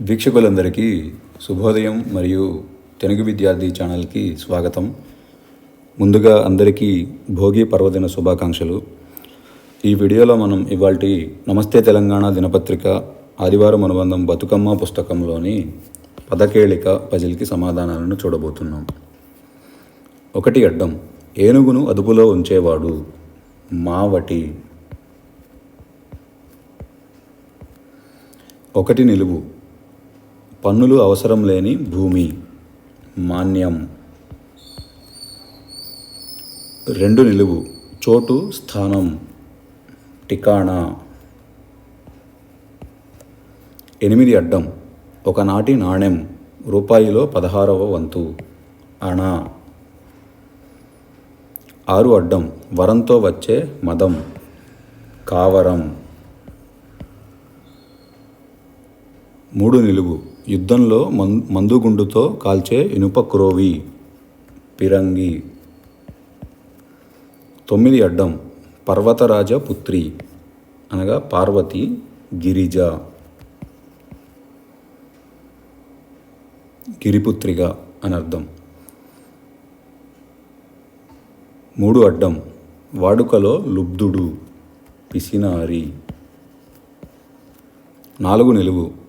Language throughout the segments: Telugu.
వీక్షకులందరికీ శుభోదయం మరియు తెలుగు విద్యార్థి ఛానల్కి స్వాగతం. ముందుగా అందరికీ భోగి పర్వదిన శుభాకాంక్షలు. ఈ వీడియోలో మనం ఇవాల్టి నమస్తే తెలంగాణ దినపత్రిక ఆదివారం అనుబంధం బతుకమ్మ పుస్తకంలోని పదకేళిక పజిల్కి సమాధానాలను చూడబోతున్నాం. ఒకటి అడ్డం ఏనుగును అదుపులో ఉంచేవాడు మావటి. ఒకటి నిలువు పన్నులు అవసరం లేని భూమి. మాన్యం. రెండు నిలువు. చోటు స్థానం. టికాణా ఎనిమిది అడ్డం. ఒకనాటి నాణెం. రూపాయిలో పదహారవ వంతు. అణా. ఆరు అడ్డం. వరంతో వచ్చే మదం. కావరం. మూడు నిలువు. యుద్ధంలో మం మందుగుండుతో కాల్చే ఇనుప క్రోవి పిరంగి. తొమ్మిది అడ్డం పర్వతరాజ పుత్రి అనగా పార్వతి గిరిజ. గిరిపుత్రిగా అని అర్థం. మూడు అడ్డం వాడుకలో లుబ్ధుడు పిసినారి. నాలుగు నిలువు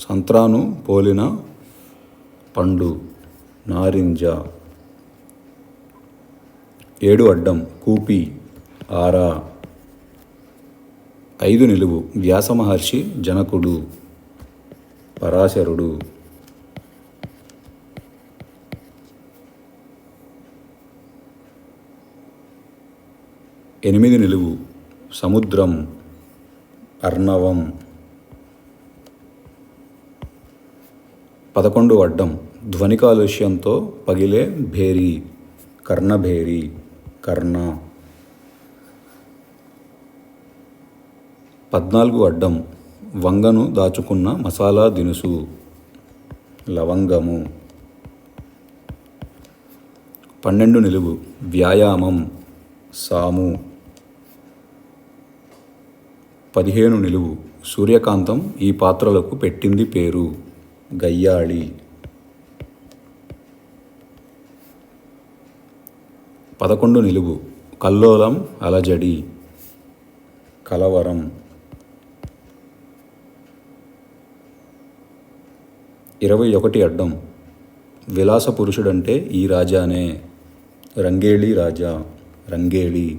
సంత్రాను పోలిన పండు నారింజ ఏడు అడ్డం కూపి ఆరా ఐదు నిలువు వ్యాస మహర్షి జనకుడు పరాశరుడు. ఎనిమిది నిలువు సముద్రం అర్ణవం పదకొండు అడ్డం ధ్వని కాలుష్యంతో పగిలే భేరి కర్ణభేరి కర్ణ. పద్నాలుగు అడ్డం వంగను దాచుకున్న మసాలా దినుసు లవంగము. పన్నెండు నిలువు వ్యాయామం సాము. పదిహేను నిలువు సూర్యకాంతం ఈ పాత్రలకు పెట్టింది పేరు. గయ్యాళి. పదకొండు నిలువు. కల్లోలం అలజడి. కలవరం. ఇరవై ఒకటి అడ్డం. విలాస పురుషుడంటే ఈ రాజానే. రంగేళి రాజా. రంగేళి.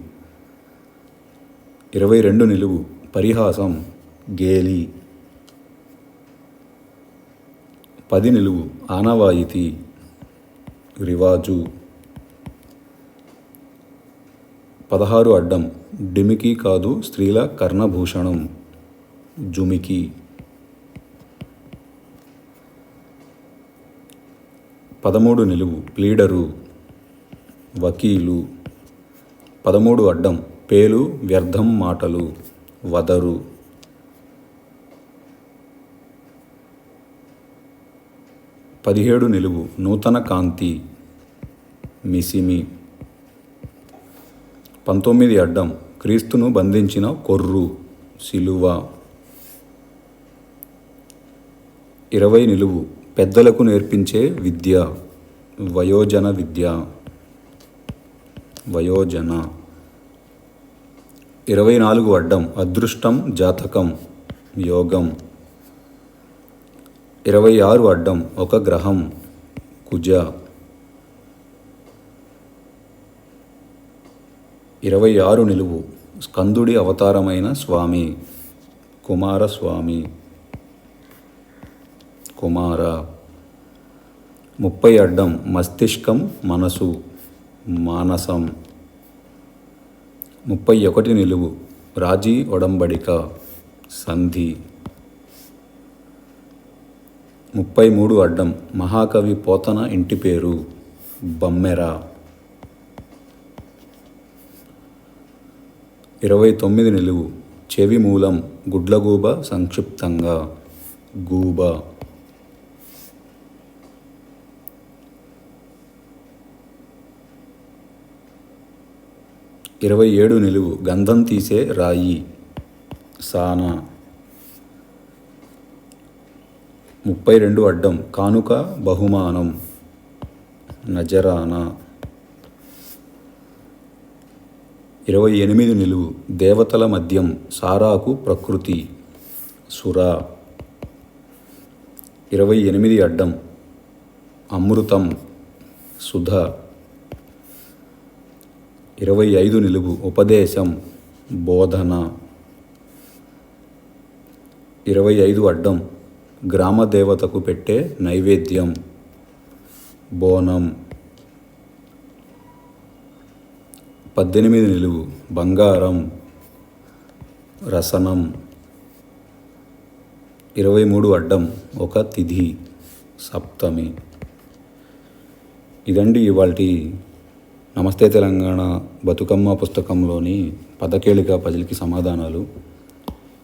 ఇరవై రెండు నిలువు. పరిహాసం. గేలి. పది నిలువు ఆనవాయితీ రివాజు. పదహారు అడ్డం డిమికి కాదు స్త్రీల కర్ణభూషణం. జుమికి. పదమూడు నిలువు ప్లీడరు వకీలు. పదమూడు అడ్డం పేలు వ్యర్థం మాటలు వదరు. పదిహేడు నిలువు నూతన కాంతి మిసిమి. పంతొమ్మిది అడ్డం క్రీస్తును బంధించిన కొర్రు సిలువ. ఇరవై నిలువు పెద్దలకు నేర్పించే విద్య వయోజన విద్య. వయోజన. ఇరవై నాలుగు అడ్డం అదృష్టం జాతకం యోగం. ఇరవై ఆరు అడ్డం ఒక గ్రహం. కుజ. ఇరవై ఆరు నిలువు. స్కందుడి అవతారమైన స్వామి. కుమారస్వామి కుమార. ముప్పై అడ్డం మస్తిష్కం మనసు. మానసం. ముప్పై ఒకటి నిలువు. రాజీ ఒడంబడిక. సంధి. ముప్పై మూడు అడ్డం మహాకవి పోతన ఇంటి పేరు బమ్మెర. ఇరవై తొమ్మిది నిలువు చెవి మూలం గుడ్లగూబ సంక్షిప్తంగా గూబ. ఇరవై ఏడు నిలువు గంధం తీసే రాయి సానా. ముప్పై రెండు అడ్డం. కానుక బహుమానం. నజరానా. ఇరవై ఎనిమిది నిలువు. దేవతల మద్యం. సారాకు ప్రకృతి. సురా. ఇరవై ఎనిమిది అడ్డం. అమృతం. సుధ. ఇరవై ఐదు నిలువు. ఉపదేశం. బోధన. ఇరవై ఐదు అడ్డం. గ్రామ దేవతకు పెట్టే నైవేద్యం. బోనం. పద్దెనిమిది నిలువు. బంగారం. రసనం. ఇరవై మూడు అడ్డం. ఒక తిథి. సప్తమి. ఇదండి ఇవాల్టి నమస్తే తెలంగాణ బతుకమ్మ పుస్తకంలోని పదకేళిక పజిల్కి సమాధానాలు.